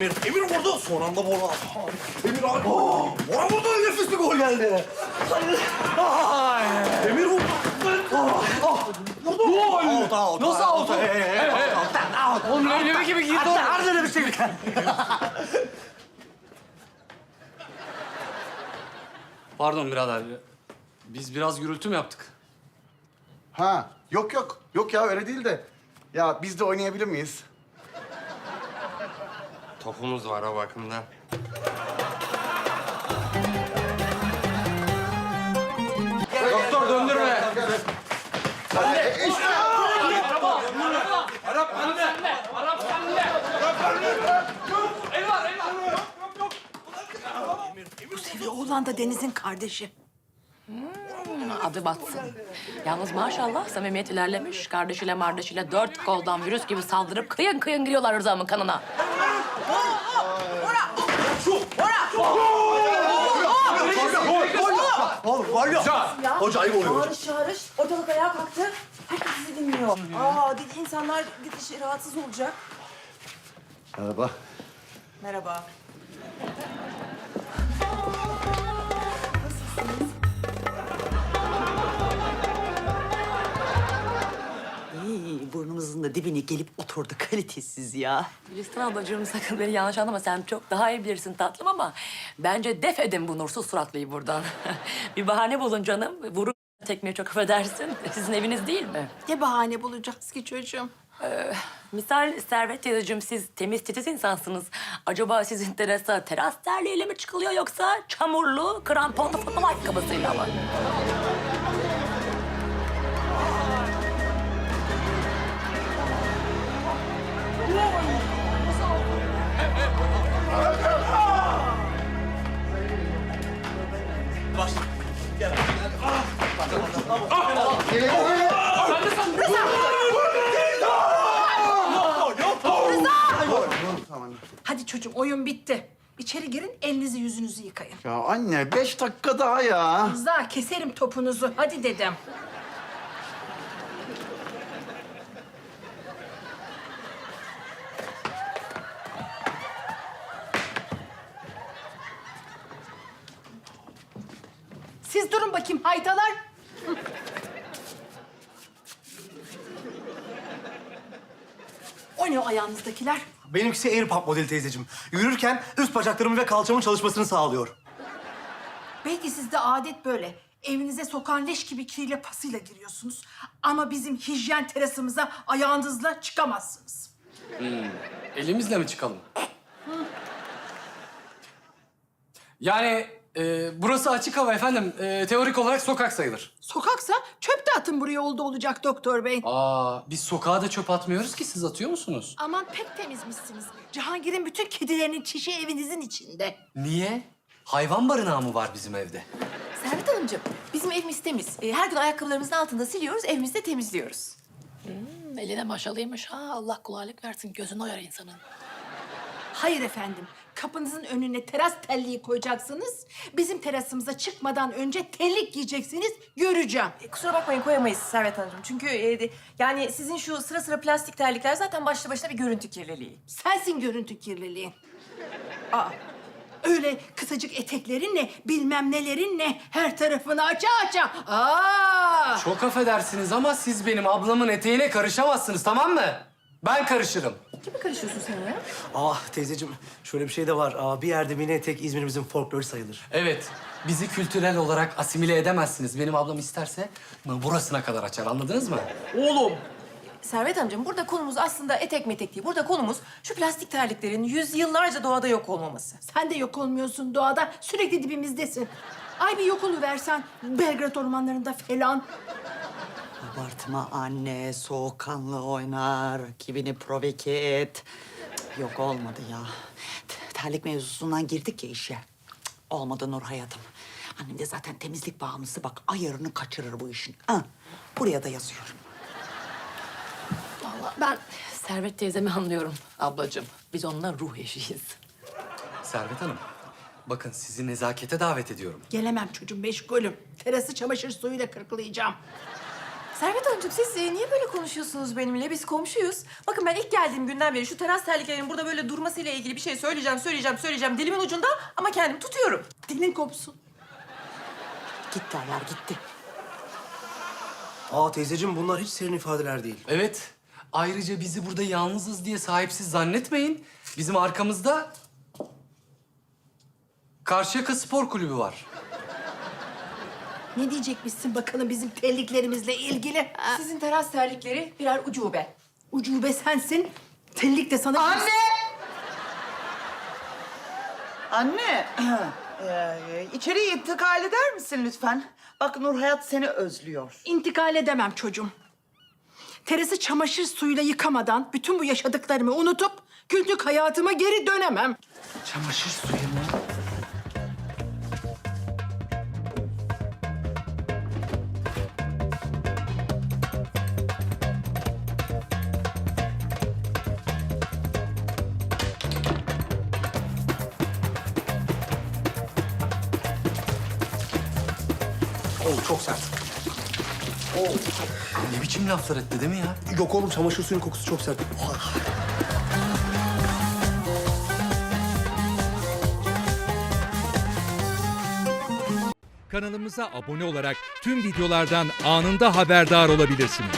Emir, Emir vurdu. Son anda Bora. Emir abi. Bora vurdu. Nefis bir gol geldi. Ay. Emir vurdu. Oh, oh. Vurdu. Gol. Out, out, Nasıl out? Hey, hey, hey. Out, out, out. Oğlum leblebi gibi girdi oraya. hadi bir şey. Pardon birader. Biz biraz gürültü mü yaptık? Ha, yok yok. Yok ya öyle değil de. Ya biz de oynayabilir miyiz? Topumuz var o bakımdan. Doktor döndürme. Bu Sevi oğlan da Deniz'in kardeşi. Adı batsın. Yalnız maşallah samimiyet ilerlemiş. Kardeşiyle mardeşiyle dört koldan virüs gibi saldırıp kıyın kıyın giriyorlar Rıza'mın kanına. Oğlum gol yok. Hoca ayıp oluyor. Bağırış çağırış, ortalık ayağa kalktı. Herkes sizi dinliyor. Aa, dedi insanlar dedi, rahatsız olacak. Merhaba. Merhaba. Burnumuzun da dibine gelip oturdu kalitesiz ya. Gülistan ablacığım sakın beni yanlış anlama. Sen çok daha iyi bilirsin tatlım ama... ...bence def edin bu nursuz suratlıyı buradan. bir bahane bulun canım. Vurun tekmeyi çok affedersin. Sizin eviniz değil mi? Ne bahane bulacağız ki çocuğum? Misal Servet teyzeciğim siz temiz titiz insansınız. Acaba sizin terasa teras terliğiyle mi çıkılıyor yoksa çamurlu, kramponlu futbol ayakkabısıyla mı? Hadi çocuğum oyun bitti. İçeri girin elinizi yüzünüzü yıkayın. Ya anne beş dakika daha ya. Rıza keserim topunuzu. Hadi dedim. Siz durun bakayım haytalar. O ne o ayağınızdakiler? Benimkisi AirPop modeli teyzeciğim. Yürürken üst bacaklarımın ve kalçamın çalışmasını sağlıyor. Belki sizde adet böyle. Evinize sokan leş gibi kirle pasıyla giriyorsunuz. Ama bizim hijyen terasımıza ayağınızla çıkamazsınız. Elimizle mi çıkalım? Yani e, burası açık hava efendim. E, teorik olarak sokak sayılır. Sokaksa çöp de atın buraya oldu olacak doktor bey. Aa, biz sokağa da çöp atmıyoruz ki. Siz atıyor musunuz? Aman pek temizmişsiniz. Cihangir'in bütün kedilerinin çişi evinizin içinde. Niye? Hayvan barınağı mı var bizim evde? Servet Hanımcığım, bizim evimiz temiz. Ee, Her gün ayakkabılarımızın altında siliyoruz, evimizi de temizliyoruz. Hmm, eline maşalıymış ha. Allah kolaylık versin. Gözün oyar insanın. Hayır efendim. Kapınızın önüne teras telliği koyacaksınız. Bizim terasımıza çıkmadan önce tellik giyeceksiniz. Göreceğim. E, kusura bakmayın koyamayız Servet Hanımcığım. Çünkü e, de- yani sizin şu sıra sıra plastik terlikler zaten başlı başına bir görüntü kirliliği. Sensin görüntü kirliliği. Aa, öyle kısacık eteklerinle, bilmem nelerinle her tarafını aça aça. Aa! Çok affedersiniz ama siz benim ablamın eteğine karışamazsınız tamam mı? Ben karışırım. Kime karışıyorsun sen ya? Ah teyzeciğim şöyle bir şey de var. Aa, bir yerde mini etek İzmir'imizin folkloru sayılır. Evet, bizi kültürel olarak asimile edemezsiniz. Benim ablam isterse burasına kadar açar, anladınız mı? Oğlum. Servet amcam burada konumuz aslında etek metek değil. Burada konumuz şu plastik terliklerin yüzyıllarca doğada yok olmaması. Sen de yok olmuyorsun doğada. Sürekli dibimizdesin. Ay bir yok versen Belgrad ormanlarında falan. Abartma anne, soğukkanlı oynar, rakibini provoke et. Cık, Yok olmadı ya. T- Terlik mevzusundan girdik ya işe. Cık, Olmadı Nur hayatım. Annem de zaten temizlik bağımlısı bak ayarını kaçırır bu işin. Ha, buraya da yazıyorum. Vallahi ben Servet teyzemi anlıyorum ablacığım. Biz onunla ruh eşiyiz. Servet Hanım, bakın sizi nezakete davet ediyorum. Gelemem çocuğum meşgulüm. Terası çamaşır suyuyla kırklayacağım. Servet Hanımcığım siz e, niye böyle konuşuyorsunuz benimle? Biz komşuyuz. Bakın ben ilk geldiğim günden beri şu teras terliklerinin burada böyle durmasıyla ilgili bir şey söyleyeceğim, söyleyeceğim, söyleyeceğim. Dilimin ucunda ama kendim tutuyorum. Dilin kopsun. Gitti ayar gitti. Aa teyzeciğim bunlar hiç serin ifadeler değil. Evet. Ayrıca bizi burada yalnızız diye sahipsiz zannetmeyin. Bizim arkamızda Karşıyaka Spor Kulübü var. Ne diyecekmişsin bakalım bizim terliklerimizle ilgili? Ha? Sizin teras terlikleri birer ucube. Ucube sensin. Tellik de sana... Anne! Anne, ee, içeri intikal eder misin lütfen? Bak Nur Hayat seni özlüyor. İntikal edemem çocuğum. Terası çamaşır suyuyla yıkamadan bütün bu yaşadıklarımı unutup günlük hayatıma geri dönemem. Çamaşır suyu mu? Oğlum çok sert. Ne biçim laflar etti değil mi ya? Yok oğlum çamaşır suyunun kokusu çok sert. Kanalımıza abone olarak tüm videolardan anında haberdar olabilirsiniz.